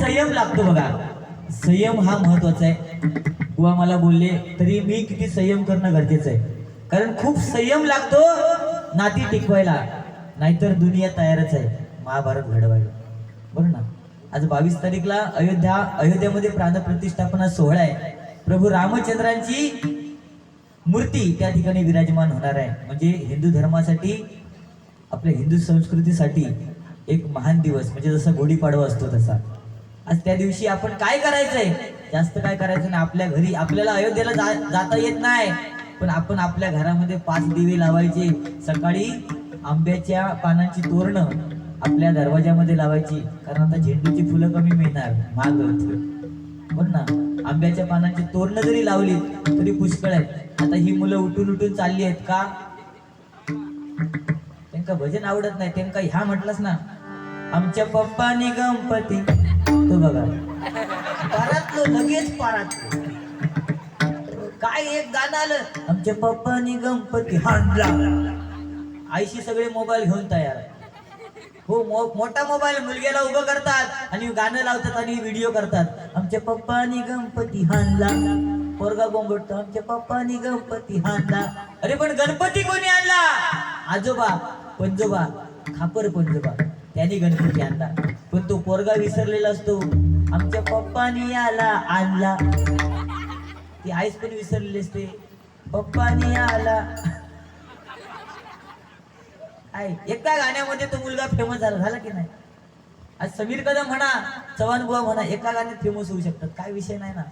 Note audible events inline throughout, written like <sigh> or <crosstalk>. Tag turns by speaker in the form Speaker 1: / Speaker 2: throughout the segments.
Speaker 1: संयम लागतो बघा. संयम हा महत्त्वाचा आहे. बुवा मला बोलले तरी मी किती संयम करणं गरजेचं आहे. कारण खूप संयम लागतो नाती टिकवायला. नाहीतर दुनिया तयारच आहे. महाभारत घडवायला. बरं ना? आज बावीस तारीखला अयोध्या अयोध्यामध्ये प्राणप्रतिष्ठापना सोहळा आहे. प्रभू रामचंद्रांची मूर्ती त्या ठिकाणी विराजमान होणार आहे. म्हणजे हिंदू धर्मासाठी आपल्या हिंदू संस्कृतीसाठी एक महान दिवस. म्हणजे जसा गुढीपाडवा असतो तसा. आज त्या दिवशी आपण काय करायचंय? जास्त काय करायचं नाही. आपल्या घरी आपल्याला अयोध्येला जा- जाता येत नाही. पण आपण आपल्या घरामध्ये पाच दिवे लावायचे. सकाळी आंब्याच्या पानांची तोरणं आपल्या दरवाजामध्ये लावायची. कारण आता झेंडूची फुलं कमी मिळणार. माग होतं. ना आंब्याच्या पानांची तोरणं जरी लावली तरी पुष्कळ आहेत. आता ही मुलं उठून उठून चालली आहेत का? त्यांका भजन आवडत नाही. त्यांका ह्या म्हटलंच ना आमच्या पप्पानी गणपती तो बघा. पारातलो लगेच पारात. काय एक गाणं आलं? आमच्या पप्पानी गणपती हाणला. आईशी सगळे मोबाईल घेऊन तयार हो मो- मोठा मोबाईल मुलग्याला उभं करतात आणि गाणं लावतात आणि व्हिडिओ करतात. आमच्या पप्पानी गणपती हाणला. पोरगा बोंबटतो आमच्या पप्पानी गणपती हाणला. अरे पण गणपती कोणी आणला? आजोबा पंजोबा खापर पंजोबा. त्याने गणपती आणला. पण तो पोरगा विसरलेला असतो. आमच्या पप्पानी आला आणला. ती आईस पण विसरलेली असते. पप्पानी आला एका गाण्यामध्ये तो मुलगा फेमस झाला. झाला की नाही? आज समीर कदम म्हणा चव्हाण बुवा म्हणा एका गाण्यात फेमस होऊ शकतात. काय विषय नाही ना.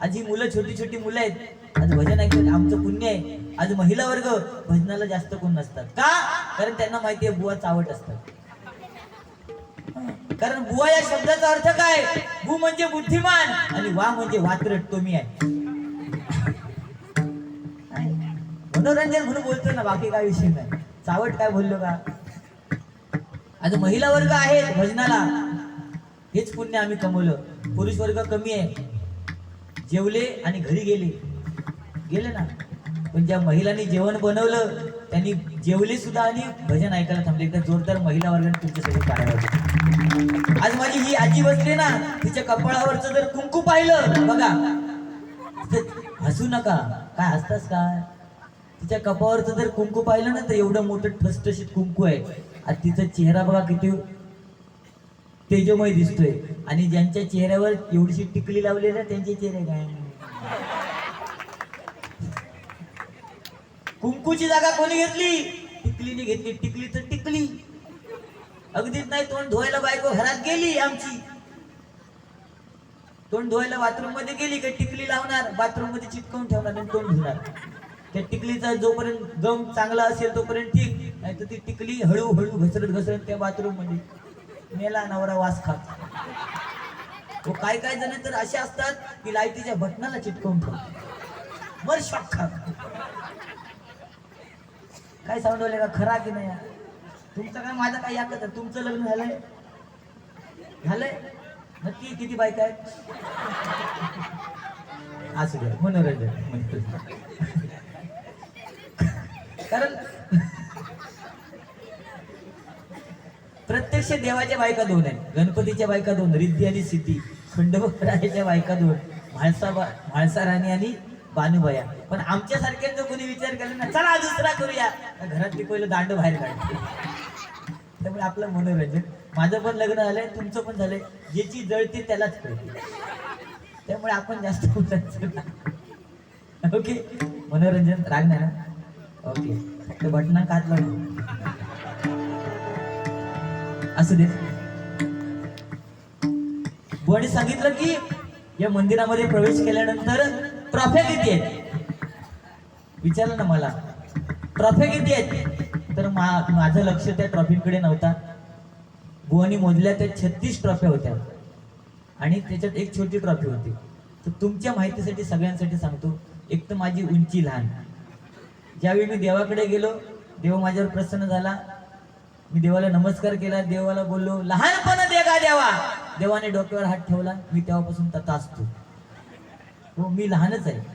Speaker 1: आज ही मुलं छोटी छोटी मुलं आहेत. आज भजन ऐकून आमचं पुण्य आहे. आज महिला वर्ग भजनाला जास्त कोण नसतात. का? कारण त्यांना माहिती आहे बुवा चावट असतात. कारण बुवा या शब्दाचा अर्थ काय? भू म्हणजे बुद्धिमान आणि वा म्हणजे वात्रट तो मी आहे. मनोरंजन म्हणून बोलतो ना बाकी काय विषय नाही. चावट काय बोललो का? आज महिला वर्ग आहेत भजनाला. हेच पुण्य आम्ही कमवलं. पुरुष वर्ग कमी आहे. जेवले आणि घरी गेले. गेले ना? पण ज्या महिलांनी जेवण बनवलं त्यांनी जेवले सुद्धा आणि भजन ऐकायला थांबले. एकदा जोरदार महिला वर्गाने तुमच्यासाठी करायला आज माझी ही आजी बसली ना तिच्या कपाळावरच जर कुंकू पाहिलं बघा. हसू नका. काय हसतास काय? तिच्या कपावरच जर कुंकू पाहिलं ना तर एवढं मोठं ठसठशीत कुंकू आहे. आणि तिचा चेहरा बघा किती तेजोमय दिसतोय. आणि ज्यांच्या चेहऱ्यावर एवढीशी टिकली लावली ना त्यांचे चेहरे काय? कुंकूची जागा कोणी घेतली? टिकलीने घेतली. टिकली तर टिकली. अगदीच नाही तोंड धुवायला बायको घरात गेली आमची. तोंड धुवायला बाथरूममध्ये गेली का टिकली लावणार बाथरूममध्ये चिटकवून ठेवणार आणि तोंड धुणार. त्या टिकलीचा जोपर्यंत गम चांगला असेल तोपर्यंत ठीक नाही तर ती टिकली हळूहळू घसरत घसरत त्या बाथरूममध्ये मेला नवरा वास खात. हो, तो काय काय जण तर असे असतात की लायतीच्या बटनाला चिटकवून ठेवतात. बर शॉक खात. काय साऊंडवले का? खरा की नाही? तुमचं काय माझं काय याकत तुमचं लग्न झालंय? झालंय? नक्की किती बायका आहेत? असू द्या मनोरंजन म्हणतो कारण प्रत्यक्ष देवाच्या बायका दोन आहेत. गणपतीच्या बायका दोन रिद्धी आणि सिद्धी. खंडोबाच्या बायका दोन म्हाळसा म्हाळसा राणी आणि बानुबाया. पण आमच्यासारख्यांचा कोणी विचार केला ना चला दुसरा करूया. घरातली पहिलं दांड बाहेर काढते. त्यामुळे आपलं मनोरंजन. माझं पण लग्न झालंय तुमचं पण झालंय. ज्याची जळते त्यालाच कळते. त्यामुळे आपण जास्त ओके? मनोरंजन राग नाही ना? ओके. फक्त बटना कात लावून असू दे. बुवाने सांगितलं की या मंदिरामध्ये प्रवेश केल्यानंतर ट्रॉफ्या किती आहेत? विचारलं ना मला. ट्रॉफ्या किती आहेत? तर मा माझं लक्ष त्या ट्रॉफीकडे नव्हता. बुवानी मोजल्या त्या छत्तीस ट्रॉफ्या होत्या. आणि त्याच्यात एक छोटी ट्रॉफी होती. तर तुमच्या माहितीसाठी सगळ्यांसाठी सांगतो एक तर माझी उंची लहान. ज्यावेळी मी देवाकडे गेलो देव माझ्यावर प्रसन्न झाला. मी देवाला नमस्कार केला देवाला बोललो लहानपण दे का देवा. देवाने डोक्यावर हात ठेवला. मी तेव्हापासून तथा असतो हो मी लहानच आहे.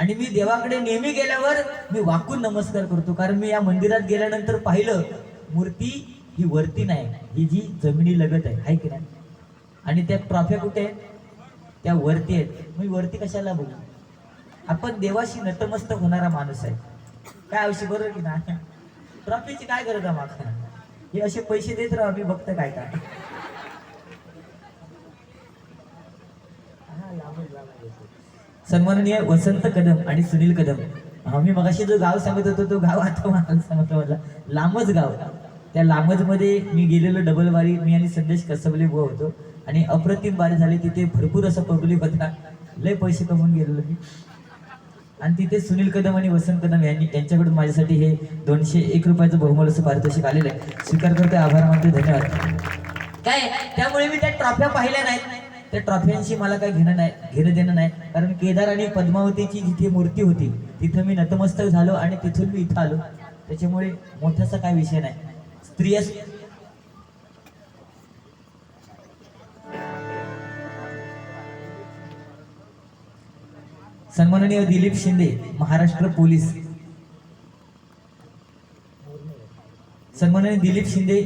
Speaker 1: आणि मी देवाकडे नेहमी गेल्यावर मी वाकून नमस्कार करतो. कारण मी या मंदिरात गेल्यानंतर पाहिलं मूर्ती ही वरती नाही ही जी जमिनी लगत आहे हाय की नाही? आणि त्या ट्रॉफ्या कुठे आहेत? त्या वरती आहेत. मी वरती कशाला बघू? आपण देवाशी नतमस्तक होणारा माणूस आहे. काय आवश्यक बरोबर की नाही? ट्रॉफीची काय गरज आहे मागता हे असे पैसे देत राहा मी बघतं काय काय. सन्माननीय वसंत कदम आणि सुनील कदम. आम्ही मगाशी जो गाव सांगत होतो तो गाव आता मला सांगतो मला. लांबच गाव. त्या लांबच मध्ये मी गेलेलो डबल बारी मी आणि संदेश कसबले बुवा होतो. आणि अप्रतिम बारी झाली. तिथे भरपूर असं पब्लिक होता लय पैसे कमवून गेलेलो मी. आणि तिथे सुनील कदम आणि वसंत कदम यांनी यांच्याकडून माझ्यासाठी हे दोनशे एक रुपयाचं बहुमोल असं पारितोषिक आलेलं आहे. स्वीकार करते आभार मानते धन्यवाद. काय? त्यामुळे मी त्या ट्रॉफ्या पाहिल्या नाहीत. त्या ट्रॉफ्यांशी मला काही घेणं नाही घेणं देणं नाही. कारण केदार आणि पद्मावतीची जिथे मूर्ती होती तिथं मी नतमस्तक झालो आणि तिथून मी इथं आलो. त्याच्यामुळे मोठासा काय विषय नाही. स्त्रिया सन्माननीय दिलीप शिंदे महाराष्ट्र पोलीस. सन्माननीय दिलीप शिंदे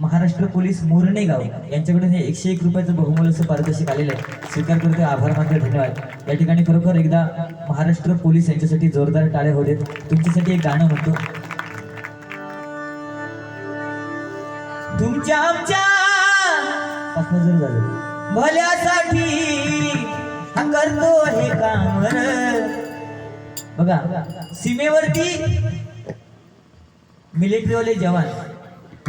Speaker 1: महाराष्ट्र पोलीस मोरणे गाव यांच्याकडून हे एकशे एक रुपयाचं बहुमूल्य असं पारितोषिक आलेलं आहे. स्वीकार करते आभार मानते धन्यवाद. या ठिकाणी खरोखर एकदा महाराष्ट्र पोलीस यांच्यासाठी जोरदार टाळ्या होते तुमच्यासाठी एक गाणं म्हणतो. तुमच्या आमच्या भल्यासाठी करतो हे काम बघा सीमेवरती मिलिटरीवाले जवान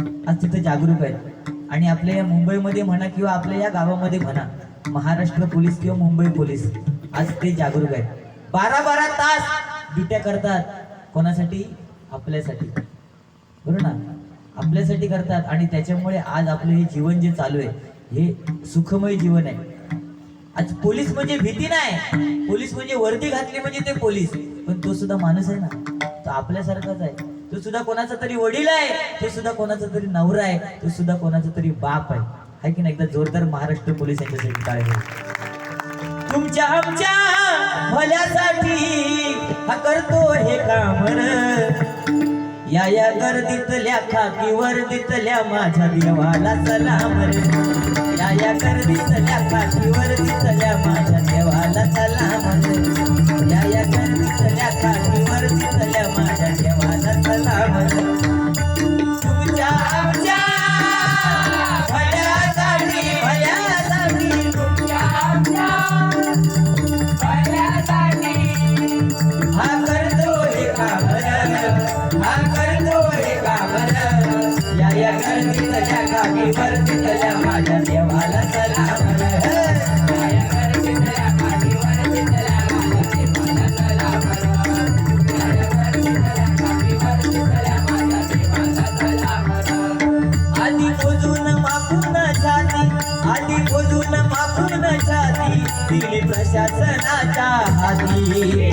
Speaker 1: आज तिथं जागरूक आहेत. आणि आपल्या या मुंबईमध्ये म्हणा किंवा आपल्या या गावामध्ये म्हणा महाराष्ट्र पोलीस किंवा मुंबई पोलीस आज ते जागरूक आहेत. बारा बारा तास ड्युट्या करतात. कोणासाठी? आपल्यासाठी. बरोबर ना? आपल्यासाठी करतात आणि त्याच्यामुळे आज आपलं हे जीवन जे चालू आहे हे सुखमय जीवन आहे. आज पोलीस म्हणजे भीती नाही. पोलीस म्हणजे वर्दी घातली म्हणजे ते पोलीस. पण तो सुद्धा माणूस आहे ना? तो आपल्यासारखाच आहे. तो सुद्धा कोणाचा तरी वडील आहे तो सुद्धा कोणाचा तरी नवरा आहे तू सुद्धा कोणाचा तरी बाप आहे. हाय की नाही? एकदा जोरदार महाराष्ट्र पोलीस यांच्यासाठी टाळे तुमच्या आमच्या भल्यासाठी हा करतो हे काम र. या या गर्दीतल्या खाकी वर्दीतल्या माझ्या देवाला सलाम या या गर्दीतल्या खाकी वर्दीतल्या माझ्या दिली प्रशासनाच्या हाती.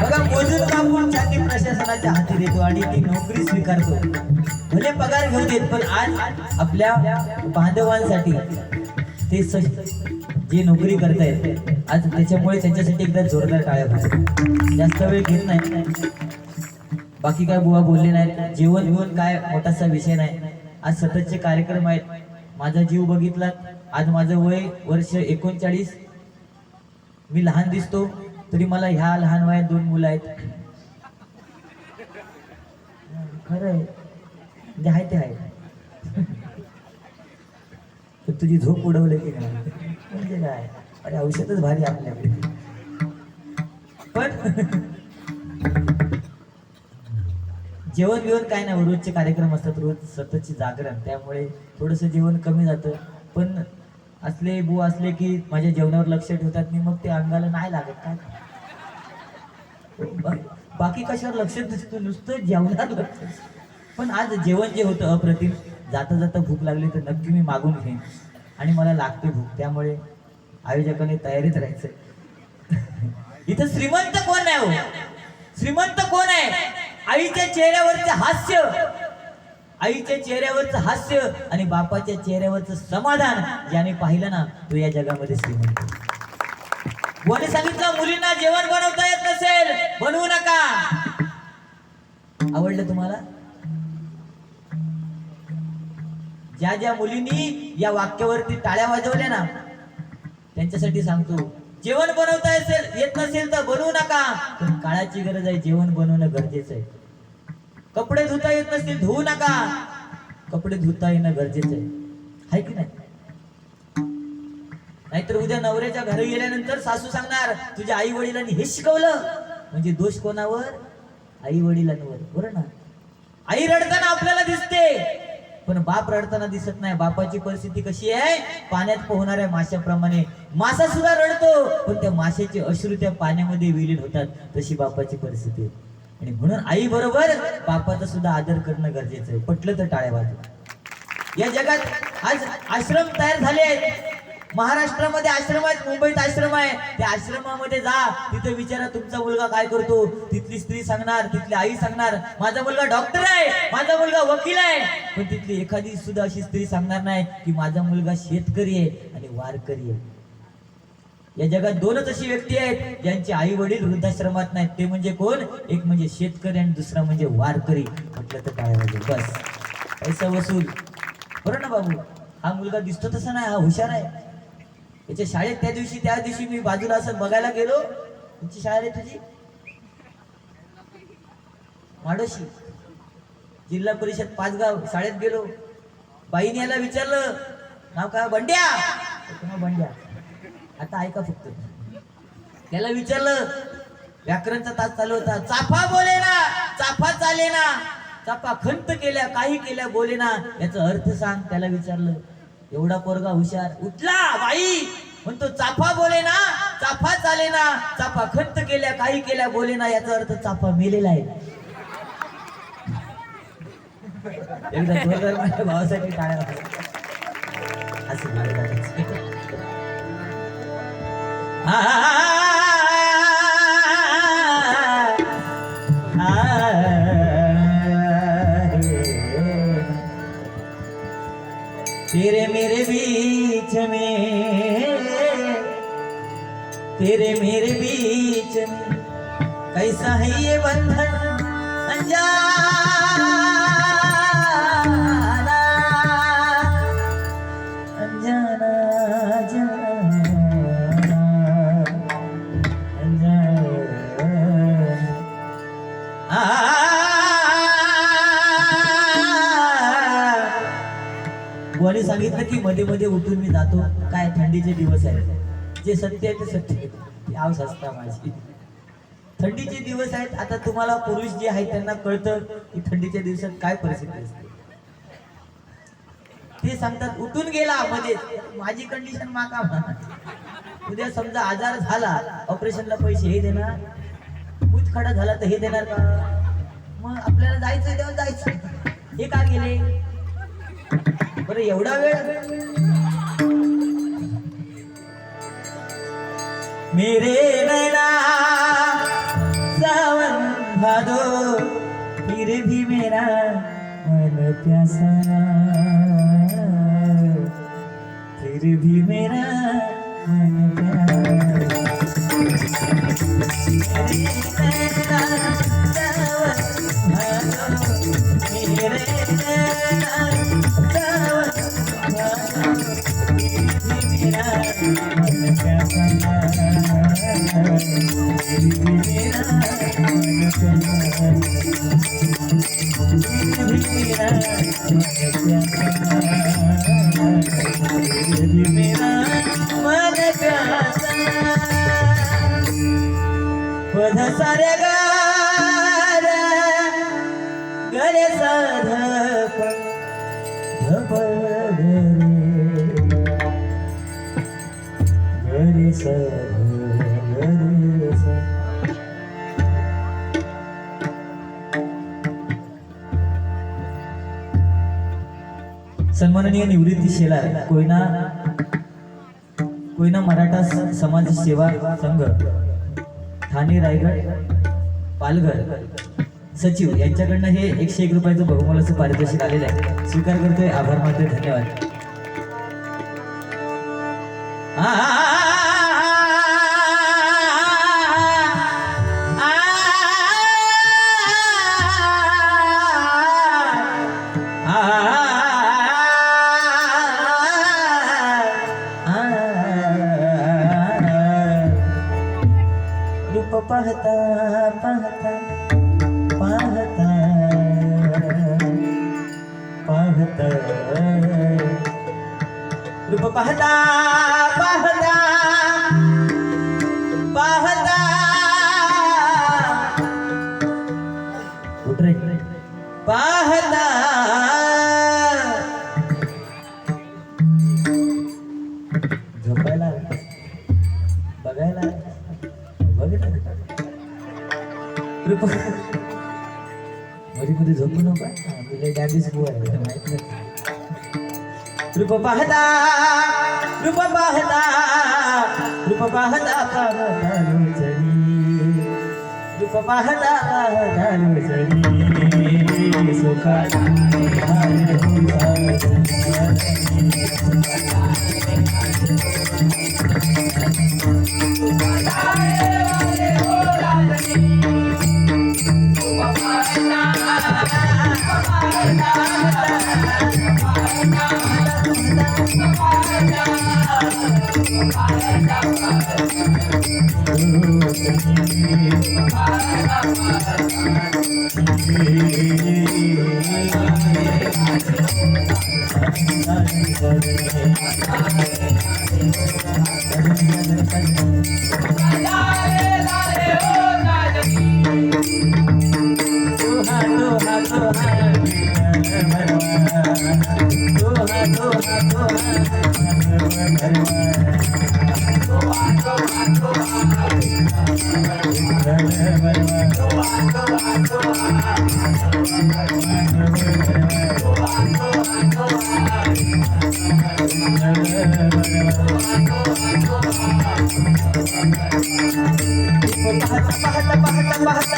Speaker 1: बघा मोजून कापून छाती प्रशासनाच्या हाती देतो आणि ती नोकरी स्वीकारतो. भले पगार घेऊ देत पण आज आपल्या बांधवांसाठी ते स- जे नोकरी करतायत आज त्याच्यामुळे त्यांच्यासाठी एकदा जोरदार टाळ्या पाहिजे जास्त वेळ घेत नाही बाकी काय बुवा बोलले नाहीत. जेवण बिवण काय मोठासा विषय नाही. आज सततचे कार्यक्रम आहेत. माझा जीव बघितला आज माझं वय वर्ष एकोणचाळीस. मी लहान दिसतो तरी मला ह्या लहान वयात दोन मुलं आहेत. खरं आहे. म्हणजे आहे ते आहे. तुझी झोप उडवली की काय म्हणजे काय? अरे औषधच भारी आपल्याकडे. पण जेवण बिवण काय नाही रोजचे कार्यक्रम असतात रोज सततचे जागरण त्यामुळे थोडंसं जेवण कमी जातं. पण असले बू असले की माझ्या जेवणावर लक्ष ठेवतात मी मग ते अंगाला नाही लागत काय? बाकी कशावर लक्ष नसतं नुसतं जेवणावर लक्ष पण आज जेवण जे होतं अप्रतिम जाता जाता भूक लागली तर नक्की मी मागून घेईन. आणि मला लागते भूक त्यामुळे आयोजकाने तयारीत राहायचं <laughs> इथं श्रीमंत कोण आहे हो? श्रीमंत कोण आहे? आईच्या चेहऱ्यावरचं हास्य. आईच्या चेहऱ्यावरचं हास्य आणि बापाच्या चेहऱ्यावरचं समाधान ज्याने पाहिलं ना तो या जगामध्ये श्रीमंत कोणी सांगितलं मुलींना जेवण बनवता येत नसेल? बनवू नका. आवडलं तुम्हाला? ज्या ज्या मुलींनी या वाक्यावरती टाळ्या वाजवल्या ना त्यांच्यासाठी सांगतो जेवण बनवता असेल येत नसेल तर बनवू नका. पण काळाची गरज आहे जेवण बनवणं गरजेचं आहे. कपडे धुता येत नसतील धुवू नका. कपडे धुता येणं गरजेचं आहे. हाय की नाही? नाहीतर उद्या नवऱ्याच्या घरी गेल्यानंतर सासू सांगणार तुझ्या आई वडिलांनी हे शिकवलं. म्हणजे दोष कोणावर? आई वडिलांवर बरं ना? आई रडताना आपल्याला दिसते. पण बाप रडताना दिसत नाही. बापाची परिस्थिती कशी आहे? पाण्यात पोहणाऱ्या माशाप्रमाणे. मासा सुद्धा रडतो पण त्या माशाचे अश्रू त्या पाण्यामध्ये विलीन होतात. तशी बापाची परिस्थिती आणि म्हणून आई बरोबर बापाचा सुद्धा आदर करणं गरजेचं आहे. पटलं तर टाळ्या वाजवा. या जगात आज आश्रम तयार झाले आहेत. महाराष्ट्रामध्ये आश्रम आहेत मुंबईत आश्रम आहे. त्या आश्रमामध्ये जा तिथे विचारा तुमचा मुलगा काय करतो. तिथली स्त्री सांगणार तिथली आई सांगणार माझा मुलगा डॉक्टर आहे माझा मुलगा वकील आहे. पण तिथली एखादी सुद्धा अशी स्त्री सांगणार नाही की माझा मुलगा शेतकरी आहे आणि वारकरी आहे. या जगात दोनच अशी व्यक्ती आहेत ज्यांचे आई वडील वृद्धाश्रमात नाहीत. ते म्हणजे कोण? एक म्हणजे शेतकरी आणि दुसरा म्हणजे वारकरी. म्हटलं तर काय म्हणजे बस. पैसा वसूल. बरं ना बाबू? हा मुलगा दिसतो तसा नाही हा हुशार आहे. याच्या शाळेत त्या दिवशी त्या दिवशी मी बाजूला असं बघायला गेलो. तुमची शाळा रे तुझी? माडोशी. जिल्हा परिषद पाचगाव शाळेत गेलो. बाईने याला विचारलं नाव काय? बंड्या? बंड्या. आता ऐका फक्त. त्याला विचारलं व्याकरणचा तास चालू होता. चाफा बोले ना चाफा चाले ना चाफा खंत केल्या काही केल्या बोले ना याचा अर्थ सांग त्याला विचारलं एवढा पोरगा हुशार उठला बाई म्हणतो चाफा बोले ना चाफा चाले ना चाफा खंत केल्या काही केल्या बोले ना याचा अर्थ चाफा मेलेला आहे एकदा जोरदार माझ्या भावासाठी टाळ्या वाजवा. असं बोलायचं. तेरे मेरे बीच में तेरे मेरे बीच में कैसा है ये बंधन अनजाना की मध्ये मध्ये उठून मी जातो. काय थंडीचे दिवस आहेत. जे सत्य आहे ते सत्य आहे. असता माझी. थंडीचे दिवस आहेत. आता तुम्हाला पुरुष जे आहेत त्यांना कळतं की थंडीच्या दिवसात काय परिस्थिती असते. ते सांगतात उठून गेला मध्ये. माझी कंडिशन माका उद्या समजा आजार झाला ऑपरेशनला पैसे हे देणार. मूत खडा झाला तर हे देणार का? मग आपल्याला जायचं तेव्हा जायचं हे का गेले? बरं एवढा वेळ मेरे नैना सावन भादो फिर भी मेरा मन प्यासा फिर भी मेरा मन प्यासा मेरे नैना सन्माननीय निवृत्ती शेलार कोयना कोयना मराठा समाज सेवा संघ ठाणे रायगड पालघर. सचिव यांच्याकडनं हे एकशे एक रुपयाचं बहुमोलाचं पारितोषिक आलेलं आहे. स्वीकार करतोय आभार मानतोय धन्यवाद. पाहता पाहता पाहता पाहता रूप पाहता मध्ये झोपू नका. तुला डॅबीस बुवा आहे. माहीत नाही रूप पाहता रूप पाहता रूप पाहता रूप पाहता सुखा पाहता पाहता पाहता पाहता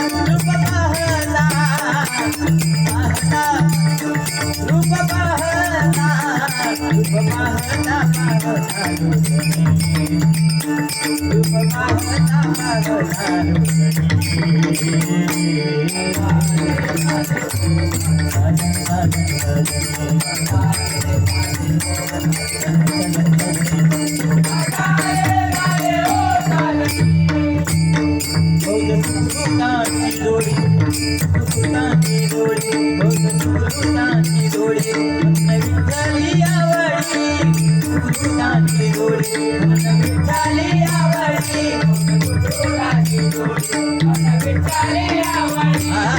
Speaker 1: रूप पाहता पाहता रूप पाहता रूप पाहता पाहता रूप पाहता पाहता सुकुटाची आवडी सुकुटाची जोडी विठ्ठली आवडी आवडी.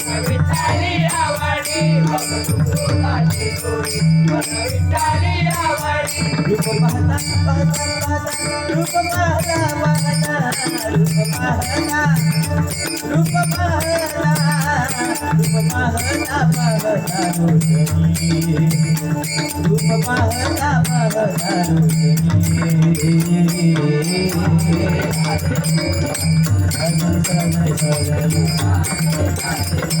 Speaker 1: आधी आधी आधी आधी बौद्ध सुकृताची जोडी विठ्ठली आवडी. रूप पाहता पाहता पाहता रूप पाहता पाहता रूप पाहता रूप पाहता रूप पाहता पाहता रोशनी रूप पाहता पाहता रोशनी अजून